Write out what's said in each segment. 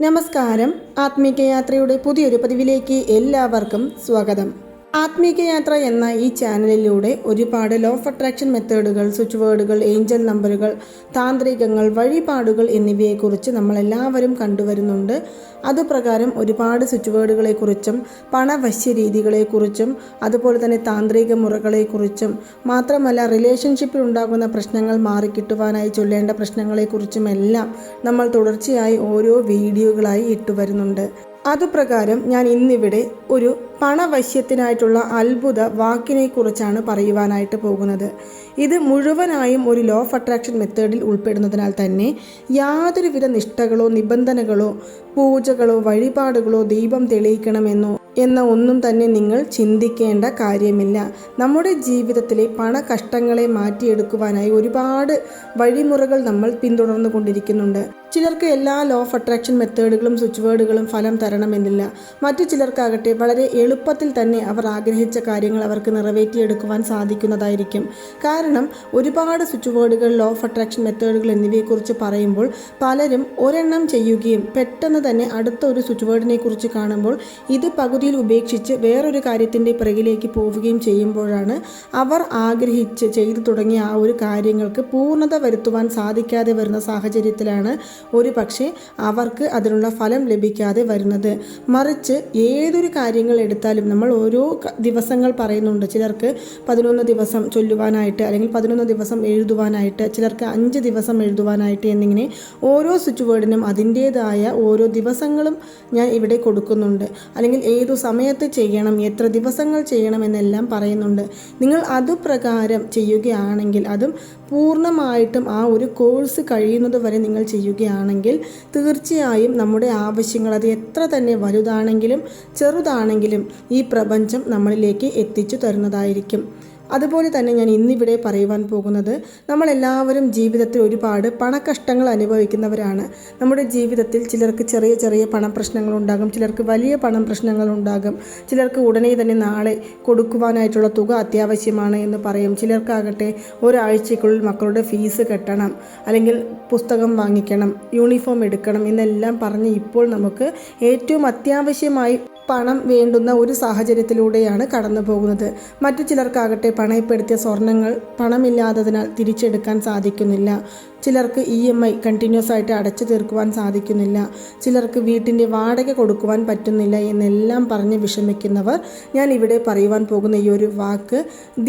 നമസ്കാരം. ആത്മീകയാത്രയുടെ പുതിയൊരു പതിവിലേക്ക് എല്ലാവർക്കും സ്വാഗതം. ആത്മീക യാത്ര എന്ന ഈ ചാനലിലൂടെ ഒരുപാട് ലോ ഓഫ് അട്രാക്ഷൻ മെത്തേഡുകൾ സ്വിച്ച് വേർഡുകൾ ഏഞ്ചൽ നമ്പറുകൾ താന്ത്രികങ്ങൾ വഴിപാടുകൾ എന്നിവയെക്കുറിച്ച് നമ്മളെല്ലാവരും കണ്ടുവരുന്നുണ്ട്. അതുപ്രകാരം ഒരുപാട് സ്വിച്ച് വേർഡുകളെക്കുറിച്ചും പണവശ്യ രീതികളെക്കുറിച്ചും അതുപോലെ തന്നെ താന്ത്രിക മുറകളെക്കുറിച്ചും മാത്രമല്ല റിലേഷൻഷിപ്പിൽ ഉണ്ടാകുന്ന പ്രശ്നങ്ങൾ മാറിക്കിട്ടുവാനായി ചൊല്ലേണ്ട പ്രശ്നങ്ങളെക്കുറിച്ചുമെല്ലാം നമ്മൾ തുടർച്ചയായി ഓരോ വീഡിയോകളായി ഇട്ടുവരുന്നുണ്ട്. അതുപ്രകാരം ഞാൻ ഇന്നിവിടെ ഒരു പണവശ്യത്തിനായിട്ടുള്ള അത്ഭുത വാക്കിനെക്കുറിച്ചാണ് പറയുവാനായിട്ട് പോകുന്നത്. ഇത് മുഴുവനായും ഒരു ലോ ഓഫ് അട്രാക്ഷൻ മെത്തേഡിൽ ഉൾപ്പെടുന്നതിനാൽ തന്നെ യാതൊരുവിധ നിഷ്ഠകളോ നിബന്ധനകളോ പൂജകളോ വഴിപാടുകളോ ദീപം തെളിയിക്കണമെന്നോ എന്ന ഒന്നും തന്നെ നിങ്ങൾ ചിന്തിക്കേണ്ട കാര്യമില്ല. നമ്മുടെ ജീവിതത്തിലെ പണ കഷ്ടങ്ങളെ മാറ്റിയെടുക്കുവാനായി ഒരുപാട് വഴിമുറകൾ നമ്മൾ പിന്തുടർന്നു കൊണ്ടിരിക്കുന്നുണ്ട്. ചിലർക്ക് എല്ലാ ലോ ഓഫ് അട്രാക്ഷൻ മെത്തേഡുകളും സ്വിച്ച് വേർഡുകളും ഫലം തരണമെന്നില്ല. മറ്റു ചിലർക്കാകട്ടെ വളരെ എളുപ്പത്തിൽ തന്നെ അവർ ആഗ്രഹിച്ച കാര്യങ്ങൾ അവർക്ക് നിറവേറ്റിയെടുക്കുവാൻ സാധിക്കുന്നതായിരിക്കും. കാരണം ഒരുപാട് സ്വിച്ച് ബോർഡുകൾ ലോ ഓഫ് അട്രാക്ഷൻ മെത്തേഡുകൾ എന്നിവയെക്കുറിച്ച് പറയുമ്പോൾ പലരും ഒരെണ്ണം ചെയ്യുകയും പെട്ടെന്ന് തന്നെ അടുത്ത ഒരു സ്വിച്ച് ബോർഡിനെ കുറിച്ച് കാണുമ്പോൾ ഇത് പകുതിയിൽ ഉപേക്ഷിച്ച് വേറൊരു കാര്യത്തിന്റെ പിറകിലേക്ക് പോവുകയും ചെയ്യുമ്പോഴാണ് അവർ ആഗ്രഹിച്ച് ചെയ്തു തുടങ്ങിയ ആ ഒരു കാര്യങ്ങൾക്ക് പൂർണത വരുത്തുവാൻ സാധിക്കാതെ വരുന്ന സാഹചര്യത്തിലാണ് ഒരു പക്ഷേ അവർക്ക് അതിനുള്ള ഫലം ലഭിക്കാതെ വരുന്നത്. മറിച്ച് ഏതൊരു കാര്യങ്ങൾ എടുത്താലും നമ്മൾ ഓരോ ദിവസങ്ങൾ പറയുന്നുണ്ട്. ചിലർക്ക് പതിനൊന്ന് ദിവസം ചൊല്ലുവാനായിട്ട് അല്ലെങ്കിൽ പതിനൊന്ന് ദിവസം എഴുതുവാനായിട്ട് ചിലർക്ക് അഞ്ച് ദിവസം എഴുതുവാനായിട്ട് എന്നിങ്ങനെ ഓരോ സ്വിച്ച് വേർഡിനും അതിന്റേതായ ഓരോ ദിവസങ്ങളും ഞാൻ ഇവിടെ കൊടുക്കുന്നുണ്ട്. അല്ലെങ്കിൽ ഏതു സമയത്ത് ചെയ്യണം എത്ര ദിവസങ്ങൾ ചെയ്യണം എന്നെല്ലാം പറയുന്നുണ്ട്. നിങ്ങൾ അതുപ്രകാരം ചെയ്യുകയാണെങ്കിൽ അതും പൂർണമായിട്ടും ആ ഒരു കോഴ്സ് കഴിയുന്നത് വരെ നിങ്ങൾ ചെയ്യുകയാണെങ്കിൽ തീർച്ചയായും നമ്മുടെ ആവശ്യങ്ങൾ അത് എത്ര തന്നെ വലുതാണെങ്കിലും ചെറുതാണെങ്കിലും ഈ പ്രപഞ്ചം നമ്മളിലേക്ക് എത്തിച്ചു തരുന്നതായിരിക്കും. അതുപോലെ തന്നെ ഞാൻ ഇന്നിവിടെ പറയുവാൻ പോകുന്നത് നമ്മളെല്ലാവരും ജീവിതത്തിൽ ഒരുപാട് പണക്കഷ്ടങ്ങൾ അനുഭവിക്കുന്നവരാണ്. നമ്മുടെ ജീവിതത്തിൽ ചിലർക്ക് ചെറിയ ചെറിയ പണപ്രശ്നങ്ങൾ ഉണ്ടാകും ചിലർക്ക് വലിയ പണം പ്രശ്നങ്ങൾ ഉണ്ടാകും ചിലർക്ക് ഉടനെ തന്നെ നാളെ കൊടുക്കുവാനായിട്ടുള്ള തുക അത്യാവശ്യമാണ് എന്ന് പറയും. ചിലർക്കാകട്ടെ ഒരാഴ്ചയ്ക്കുള്ളിൽ മക്കളുടെ ഫീസ് കെട്ടണം അല്ലെങ്കിൽ പുസ്തകം വാങ്ങിക്കണം യൂണിഫോം എടുക്കണം എന്നെല്ലാം പറഞ്ഞ് ഇപ്പോൾ നമുക്ക് ഏറ്റവും അത്യാവശ്യമായി പണം വേണ്ടുന്ന ഒരു സാഹചര്യത്തിലൂടെയാണ് കടന്നു പോകുന്നത്. മറ്റു ചിലർക്കാകട്ടെ പണയപ്പെടുത്തിയ സ്വർണങ്ങൾ പണമില്ലാത്തതിനാൽ തിരിച്ചെടുക്കാൻ സാധിക്കുന്നില്ല. ചിലർക്ക് ഇ എം ഐ കണ്ടിന്യൂസ് ആയിട്ട് അടച്ചു തീർക്കുവാൻ സാധിക്കുന്നില്ല. ചിലർക്ക് വീട്ടിന്റെ വാടക കൊടുക്കുവാൻ പറ്റുന്നില്ല എന്നെല്ലാം പറഞ്ഞ് വിഷമിക്കുന്നവർ ഞാൻ ഇവിടെ പറയുവാൻ പോകുന്ന ഈ ഒരു വാക്ക്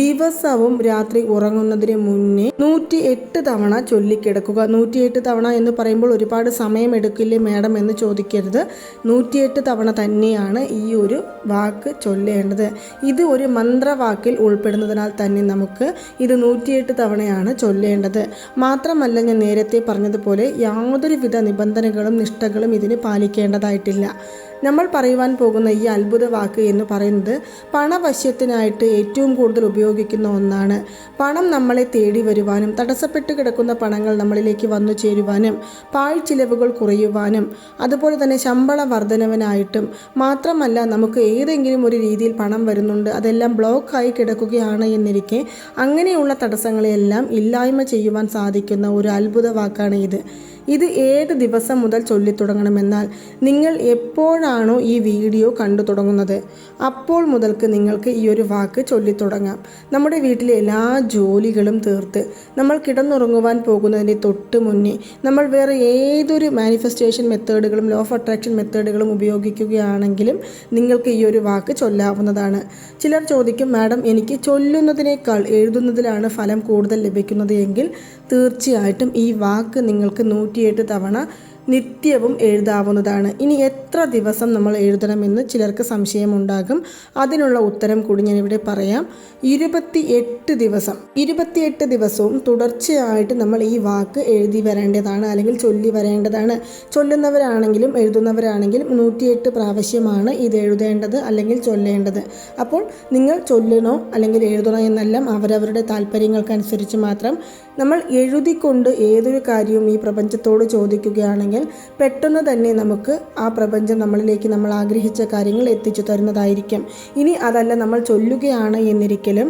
ദിവസവും രാത്രി ഉറങ്ങുന്നതിന് മുന്നേ നൂറ്റി എട്ട് തവണ ചൊല്ലിക്കിടക്കുക. നൂറ്റിയെട്ട് തവണ എന്ന് പറയുമ്പോൾ ഒരുപാട് സമയം എടുക്കില്ലേ മാഡം എന്ന് ചോദിക്കരുത്. നൂറ്റിയെട്ട് തവണ തന്നെയാണ് ഈ ഒരു വാക്ക് ചൊല്ലേണ്ടത്. ഇത് ഒരു മന്ത്രവാക്കിൽ ഉൾപ്പെടുന്നതിനാൽ തന്നെ നമുക്ക് ഇത് നൂറ്റിയെട്ട് തവണയാണ് ചൊല്ലേണ്ടത്. മാത്രമല്ല ഞാൻ നേരത്തെ പറഞ്ഞതുപോലെ യാതൊരുവിധ നിബന്ധനകളും നിഷ്ഠകളും ഇതിന് പാലിക്കേണ്ടതായിട്ടില്ല. നമ്മൾ പറയുവാൻ പോകുന്ന ഈ അത്ഭുത വാക്ക് എന്ന് പറയുന്നത് പണവശ്യത്തിനായിട്ട് ഏറ്റവും കൂടുതൽ ഉപയോഗിക്കുന്ന ഒന്നാണ്. പണം നമ്മളെ തേടി വരുവാനും തടസ്സപ്പെട്ട് കിടക്കുന്ന പണങ്ങൾ നമ്മളിലേക്ക് വന്നു ചേരുവാനും പാഴ് ചിലവുകൾ കുറയുവാനും അതുപോലെ തന്നെ ശമ്പള വർധനവിനായിട്ടും മാത്രമല്ല നമുക്ക് ഏതെങ്കിലും ഒരു രീതിയിൽ പണം വരുന്നുണ്ട് അതെല്ലാം ബ്ലോക്കായി കിടക്കുകയാണ് എന്നിരിക്കെ അങ്ങനെയുള്ള തടസ്സങ്ങളെയെല്ലാം ഇല്ലായ്മ ചെയ്യുവാൻ സാധിക്കുന്ന ഒരു അത്ഭുത വാക്കാണ് ഇത്. ഇത് ഏത് ദിവസം മുതൽ ചൊല്ലിത്തുടങ്ങണമെന്നാൽ നിങ്ങൾ എപ്പോഴാണോ ഈ വീഡിയോ കണ്ടു തുടങ്ങുന്നത് അപ്പോൾ മുതൽക്ക് നിങ്ങൾക്ക് ഈ ഒരു വാക്ക് ചൊല്ലിത്തുടങ്ങാം. നമ്മുടെ വീട്ടിലെ എല്ലാ ജോലികളും തീർത്ത് നമ്മൾ കിടന്നുറങ്ങുവാൻ പോകുന്നതിന്റെ തൊട്ട് മുന്നേ നമ്മൾ വേറെ ഏതൊരു മാനിഫെസ്റ്റേഷൻ മെത്തേഡുകളും ലോ ഓഫ് അട്രാക്ഷൻ മെത്തേഡുകളും ഉപയോഗിക്കുകയാണെങ്കിലും നിങ്ങൾക്ക് ഈ ഒരു വാക്ക് ചൊല്ലാവുന്നതാണ്. ചിലർ ചോദിക്കും മാഡം എനിക്ക് ചൊല്ലുന്നതിനേക്കാൾ എഴുതുന്നതിലാണ് ഫലം കൂടുതൽ ലഭിക്കുന്നത്? എങ്കിൽ തീർച്ചയായിട്ടും ഈ വാക്ക് നിങ്ങൾക്ക് നൂറ്റിയെട്ട് തവണ നിത്യവും എഴുതാവുന്നതാണ്. ഇനി എത്ര ദിവസം നമ്മൾ എഴുതണമെന്ന് ചിലർക്ക് സംശയമുണ്ടാകും. അതിനുള്ള ഉത്തരം കൂടി ഞാൻ ഇവിടെ പറയാം. ഇരുപത്തി എട്ട് ദിവസം. ഇരുപത്തിയെട്ട് ദിവസവും തുടർച്ചയായിട്ട് നമ്മൾ ഈ വാക്ക് എഴുതി വരേണ്ടതാണ് അല്ലെങ്കിൽ ചൊല്ലി വരേണ്ടതാണ്. ചൊല്ലുന്നവരാണെങ്കിലും എഴുതുന്നവരാണെങ്കിലും നൂറ്റിയെട്ട് പ്രാവശ്യമാണ് ഇത് എഴുതേണ്ടത് അല്ലെങ്കിൽ ചൊല്ലേണ്ടത്. അപ്പോൾ നിങ്ങൾ ചൊല്ലണോ അല്ലെങ്കിൽ എഴുതണോ എന്നെല്ലാം അവരവരുടെ താല്പര്യങ്ങൾക്കനുസരിച്ച് മാത്രം നമ്മൾ എഴുതിക്കൊണ്ട് ഏതൊരു കാര്യവും ഈ പ്രപഞ്ചത്തോട് ചോദിക്കുകയാണെങ്കിൽ പെട്ടെന്ന് തന്നെ നമുക്ക് ആ പ്രപഞ്ചം നമ്മളിലേക്ക് നമ്മൾ ആഗ്രഹിച്ച കാര്യങ്ങൾ എത്തിച്ചു തരുന്നതായിരിക്കും. ഇനി അതല്ല നമ്മൾ ചൊല്ലുകയാണ് എന്നിരിക്കലും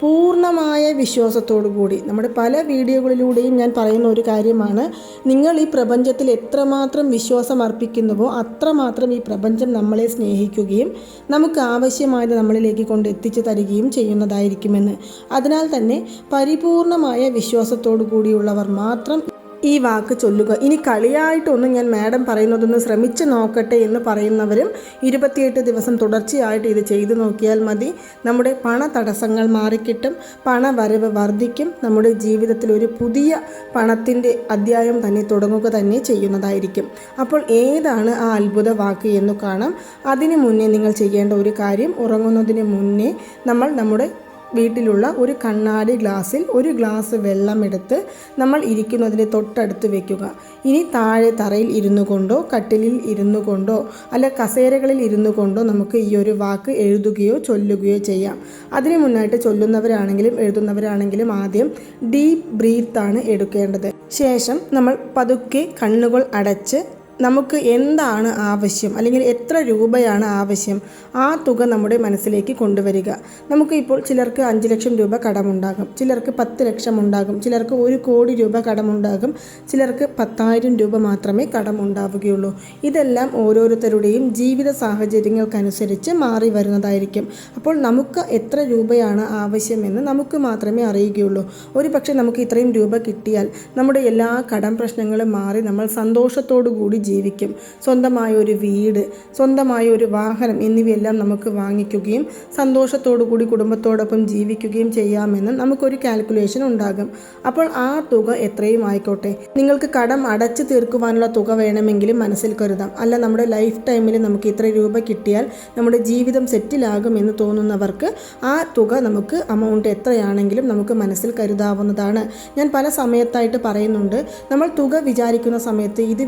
പൂർണമായ വിശ്വാസത്തോടു കൂടി. നമ്മുടെ പല വീഡിയോകളിലൂടെയും ഞാൻ പറയുന്ന ഒരു കാര്യമാണ് നിങ്ങൾ ഈ പ്രപഞ്ചത്തിൽ എത്രമാത്രം വിശ്വാസം അർപ്പിക്കുന്നുവോ അത്രമാത്രം ഈ പ്രപഞ്ചം നമ്മളെ സ്നേഹിക്കുകയും നമുക്ക് ആവശ്യമായത് നമ്മളിലേക്ക് കൊണ്ട് എത്തിച്ചു തരികയും ചെയ്യുന്നതായിരിക്കുമെന്ന്. അതിനാൽ തന്നെ പരിപൂർണമായ വിശ്വാസത്തോടു കൂടിയുള്ളവർ മാത്രം ഈ വാക്ക് ചൊല്ലുക. ഇനി കളിയായിട്ടൊന്നും ഞാൻ മാഡം പറയുന്നതൊന്ന് ശ്രമിച്ച് നോക്കട്ടെ എന്ന് പറയുന്നവരും ഇരുപത്തിയെട്ട് ദിവസം തുടർച്ചയായിട്ട് ഇത് ചെയ്തു നോക്കിയാൽ മതി. നമ്മുടെ പണ തടസ്സങ്ങൾ മാറിക്കിട്ടും പണവരവ് വർദ്ധിക്കും. നമ്മുടെ ജീവിതത്തിൽ ഒരു പുതിയ പണത്തിന്റെ അധ്യായം തന്നെ തുടങ്ങുക തന്നെ ചെയ്യുന്നതായിരിക്കും. അപ്പോൾ ഏതാണ് ആ അത്ഭുത വാക്ക് എന്ന് കാണാം. അതിനു മുന്നേ നിങ്ങൾ ചെയ്യേണ്ട ഒരു കാര്യം ഉറങ്ങുന്നതിന് മുന്നേ നമ്മൾ നമ്മുടെ വീട്ടിലുള്ള ഒരു കണ്ണാടി ഗ്ലാസ്സിൽ ഒരു ഗ്ലാസ് വെള്ളം എടുത്ത് നമ്മൾ ഇരിക്കുന്നതിന് തൊട്ടടുത്ത് വെക്കുക. ഇനി താഴെ തറയിൽ ഇരുന്നു കൊണ്ടോ കട്ടിലിൽ ഇരുന്നു കൊണ്ടോ അല്ല കസേരകളിൽ ഇരുന്നു കൊണ്ടോ നമുക്ക് ഈ ഒരു വാക്ക് എഴുതുകയോ ചൊല്ലുകയോ ചെയ്യാം. അതിന് മുന്നായിട്ട് ചൊല്ലുന്നവരാണെങ്കിലും എഴുതുന്നവരാണെങ്കിലും ആദ്യം ഡീപ്പ് ബ്രീത്താണ് എടുക്കേണ്ടത്. ശേഷം നമ്മൾ പതുക്കെ കണ്ണുകൾ അടച്ച് നമുക്ക് എന്താണ് ആവശ്യം? അല്ലെങ്കിൽ എത്ര രൂപയാണ് ആവശ്യം? ആ തുക നമ്മുടെ മനസ്സിലേക്ക് കൊണ്ടുവരിക. നമുക്ക് ഇപ്പോൾ ചിലർക്ക് അഞ്ച് ലക്ഷം രൂപ കടമുണ്ടാകും. ചിലർക്ക് പത്ത് ലക്ഷം ഉണ്ടാകും. ചിലർക്ക് ഒരു കോടി രൂപ കടമുണ്ടാകും. ചിലർക്ക് പത്തായിരം രൂപ മാത്രമേ കടമുണ്ടാവുകയുള്ളൂ. ഇതെല്ലാം ഓരോരുത്തരുടെയും ജീവിത സാഹചര്യങ്ങൾക്കനുസരിച്ച് മാറി വരുന്നതായിരിക്കും. അപ്പോൾ നമുക്ക് എത്ര രൂപയാണ് ആവശ്യമെന്ന് നമുക്ക് മാത്രമേ അറിയുകയുള്ളൂ. ഒരു പക്ഷേ നമുക്ക് ഇത്രയും രൂപ കിട്ടിയാൽ നമ്മുടെ എല്ലാ കടം പ്രശ്നങ്ങളും മാറി നമ്മൾ സന്തോഷത്തോടു കൂടി ജീവിക്കും. സ്വന്തമായ ഒരു വീട് സ്വന്തമായ ഒരു വാഹനം എന്നിവയെല്ലാം നമുക്ക് വാങ്ങിക്കുകയും സന്തോഷത്തോടു കൂടി കുടുംബത്തോടൊപ്പം ജീവിക്കുകയും ചെയ്യാമെന്ന് നമുക്കൊരു കാൽക്കുലേഷൻ ഉണ്ടാകും. അപ്പോൾ ആ തുക എത്രയും ആയിക്കോട്ടെ. നിങ്ങൾക്ക് കടം അടച്ചു തീർക്കുവാനുള്ള തുക വേണമെങ്കിലും മനസ്സിൽ കരുതാം. അല്ല നമ്മുടെ ലൈഫ് ടൈമിൽ നമുക്ക് ഇത്ര രൂപ കിട്ടിയാൽ നമ്മുടെ ജീവിതം സെറ്റിലാകും എന്ന് തോന്നുന്നവർക്ക് ആ തുക നമുക്ക് അമൗണ്ട് എത്രയാണെങ്കിലും നമുക്ക് മനസ്സിൽ കരുതാവുന്നതാണ്. ഞാൻ പല സമയത്തായിട്ട് പറയുന്നുണ്ട് നമ്മൾ തുക വിചാരിക്കുന്ന സമയത്ത് ഇത്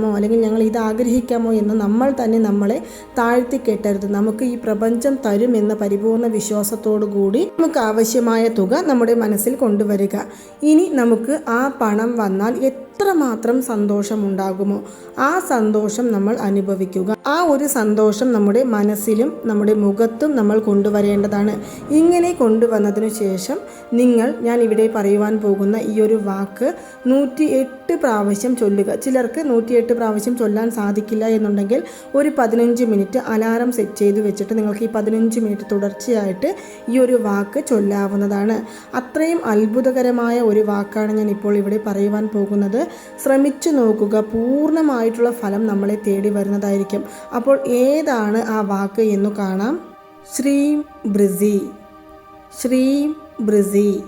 വിചാരിക്കാമോ അല്ലെങ്കിൽ ഞങ്ങൾ ഇത് ആഗ്രഹിക്കാമോ എന്ന് നമ്മൾ തന്നെ നമ്മളെ താഴ്ത്തി കെട്ടരുത്. നമുക്ക് ഈ പ്രപഞ്ചം തരുമെന്ന പരിപൂർണ വിശ്വാസത്തോടു കൂടി നമുക്ക് ആവശ്യമായ തുക നമ്മുടെ മനസ്സിൽ കൊണ്ടുവരിക. ഇനി നമുക്ക് ആ പണം വന്നാൽ എത്രമാത്രം സന്തോഷമുണ്ടാകുമോ ആ സന്തോഷം നമ്മൾ അനുഭവിക്കുക. ആ ഒരു സന്തോഷം നമ്മുടെ മനസ്സിലും നമ്മുടെ മുഖത്തും നമ്മൾ കൊണ്ടുവരേണ്ടതാണ്. ഇങ്ങനെ കൊണ്ടുവന്നതിനു ശേഷം നിങ്ങൾ ഞാൻ ഇവിടെ പറയുവാൻ പോകുന്ന ഈ ഒരു വാക്ക് നൂറ്റി എട്ട് പ്രാവശ്യം ചൊല്ലുക. ചിലർക്ക് നൂറ്റിയെട്ട് പ്രാവശ്യം ചൊല്ലാൻ സാധിക്കില്ല എന്നുണ്ടെങ്കിൽ ഒരു പതിനഞ്ച് മിനിറ്റ് അലാറം സെറ്റ് ചെയ്ത് വെച്ചിട്ട് നിങ്ങൾക്ക് ഈ പതിനഞ്ച് മിനിറ്റ് തുടർച്ചയായിട്ട് ഈ ഒരു വാക്ക് ചൊല്ലാവുന്നതാണ്. അത്രയും അത്ഭുതകരമായ ഒരു വാക്കാണ് ഞാൻ ഇപ്പോൾ ഇവിടെ പറയുവാൻ പോകുന്നത്. ശ്രമിച്ചു നോക്കുക. പൂർണമായിട്ടുള്ള ഫലം നമ്മളെ തേടി വരുന്നതായിരിക്കും. അപ്പോൾ ഏതാണ് ആ വാക്ക് എന്ന് കാണാം. ശ്രീം ബ്രിസി. ശ്രീം ബ്രിസി.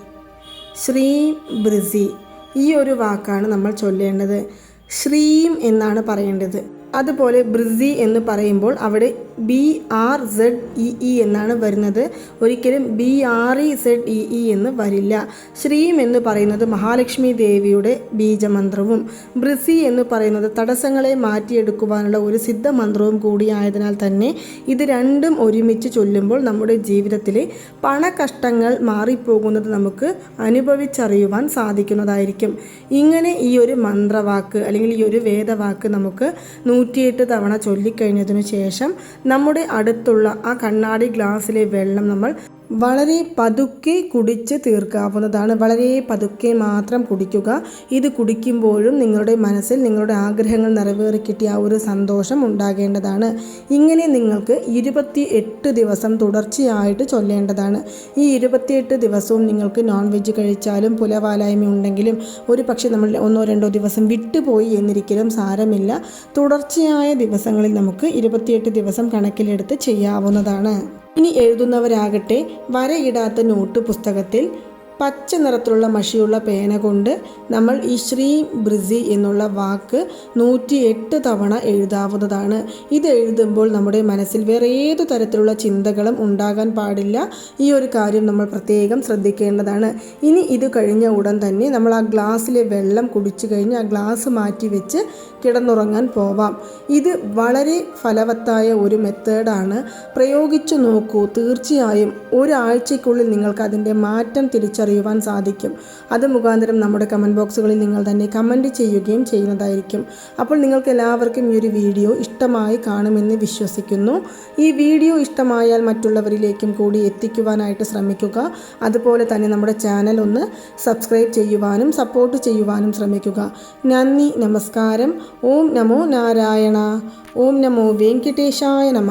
ശ്രീം ബ്രിസി. ഈ ഒരു വാക്കാണ് നമ്മൾ ചൊല്ലേണ്ടത്. ശ്രീം എന്നാണ് പറയേണ്ടത്. അതുപോലെ ബ്രിസി എന്ന് പറയുമ്പോൾ അവിടെ B R Z E E എന്നാണ് വരുന്നത്. ഒരിക്കലും B R E Z E E എന്ന് വരില്ല. ശ്രീം എന്ന് പറയുന്നത് മഹാലക്ഷ്മി ദേവിയുടെ ബീജമന്ത്രവും ബ്രിസി എന്ന് പറയുന്നത് തടസ്സങ്ങളെ മാറ്റിയെടുക്കുവാനുള്ള ഒരു സിദ്ധമന്ത്രവും കൂടിയായതിനാൽ തന്നെ ഇത് രണ്ടും ഒരുമിച്ച് ചൊല്ലുമ്പോൾ നമ്മുടെ ജീവിതത്തിലെ പണകഷ്ടങ്ങൾ മാറിപ്പോകുന്നത് നമുക്ക് അനുഭവിച്ചറിയുവാൻ സാധിക്കുന്നതായിരിക്കും. ഇങ്ങനെ ഈ ഒരു മന്ത്രവാക്ക് അല്ലെങ്കിൽ ഈ ഒരു വേദവാക്ക് നമുക്ക് നൂറ്റിയെട്ട് തവണ ചൊല്ലിക്കഴിഞ്ഞതിനു ശേഷം നമ്മുടെ അടുത്തുള്ള ആ കണ്ണാടി ഗ്ലാസ്സിലെ വെള്ളം നമ്മൾ വളരെ പതുക്കെ കുടിച്ച് തീർക്കാവുന്നതാണ്. വളരെ പതുക്കെ മാത്രം കുടിക്കുക. ഇത് കുടിക്കുമ്പോഴും നിങ്ങളുടെ മനസ്സിൽ നിങ്ങളുടെ ആഗ്രഹങ്ങൾ നിറവേറി കിട്ടിയ ആ ഒരു സന്തോഷം ഉണ്ടാകേണ്ടതാണ്. ഇങ്ങനെ നിങ്ങൾക്ക് ഇരുപത്തി എട്ട് ദിവസം തുടർച്ചയായിട്ട് ചൊല്ലേണ്ടതാണ്. ഈ ഇരുപത്തിയെട്ട് ദിവസവും നിങ്ങൾക്ക് നോൺ വെജ് കഴിച്ചാലും പുലവാലായ്മ ഉണ്ടെങ്കിലും ഒരു പക്ഷേ നമ്മൾ ഒന്നോ രണ്ടോ ദിവസം വിട്ടുപോയി എന്നിരിക്കലും സാരമില്ല. തുടർച്ചയായ ദിവസങ്ങളിൽ നമുക്ക് ഇരുപത്തിയെട്ട് ദിവസം കണക്കിലെടുത്ത് ചെയ്യാവുന്നതാണ്. ഇനി എഴുതുന്നവരാകട്ടെ വരയിടാത്ത നോട്ട് പുസ്തകത്തിൽ പച്ച നിറത്തിലുള്ള മഷിയുള്ള പേന കൊണ്ട് നമ്മൾ ഈ ശ്രീ ബ്രിസി എന്നുള്ള വാക്ക് നൂറ്റി എട്ട് തവണ എഴുതാവുന്നതാണ്. ഇത് എഴുതുമ്പോൾ നമ്മുടെ മനസ്സിൽ വേറെ ഏതു തരത്തിലുള്ള ചിന്തകളും ഉണ്ടാകാൻ പാടില്ല. ഈ ഒരു കാര്യം നമ്മൾ പ്രത്യേകം ശ്രദ്ധിക്കേണ്ടതാണ്. ഇനി ഇത് കഴിഞ്ഞ ഉടൻ തന്നെ നമ്മൾ ആ ഗ്ലാസ്സിലെ വെള്ളം കുടിച്ചു കഴിഞ്ഞ് ആ ഗ്ലാസ് മാറ്റി വെച്ച് കിടന്നുറങ്ങാൻ പോവാം. ഇത് വളരെ ഫലവത്തായ ഒരു മെത്തേഡാണ്. പ്രയോഗിച്ചു നോക്കൂ തീർച്ചയായും ഒരാഴ്ചയ്ക്കുള്ളിൽ നിങ്ങൾക്ക് അതിന്റെ മാറ്റം തിരിച്ചറിയുവാൻ സാധിക്കും. അത് മുഖാന്തരം നമ്മുടെ കമന്റ് ബോക്സുകളിൽ നിങ്ങൾ തന്നെ കമന്റ് ചെയ്യുകയും ചെയ്യുന്നതായിരിക്കും. അപ്പോൾ നിങ്ങൾക്ക് എല്ലാവർക്കും ഈ ഒരു വീഡിയോ ഇഷ്ടമായി കാണുമെന്ന് വിശ്വസിക്കുന്നു. ഈ വീഡിയോ ഇഷ്ടമായാൽ മറ്റുള്ളവരിലേക്കും കൂടി എത്തിക്കുവാനായിട്ട് ശ്രമിക്കുക. അതുപോലെ തന്നെ നമ്മുടെ ചാനൽ ഒന്ന് സബ്സ്ക്രൈബ് ചെയ്യുവാനും സപ്പോർട്ട് ചെയ്യുവാനും ശ്രമിക്കുക. നന്ദി നമസ്കാരം. ഓം നമോ നാരായണ. ഓം നമോ വെങ്കിട്ടേശായ നമ.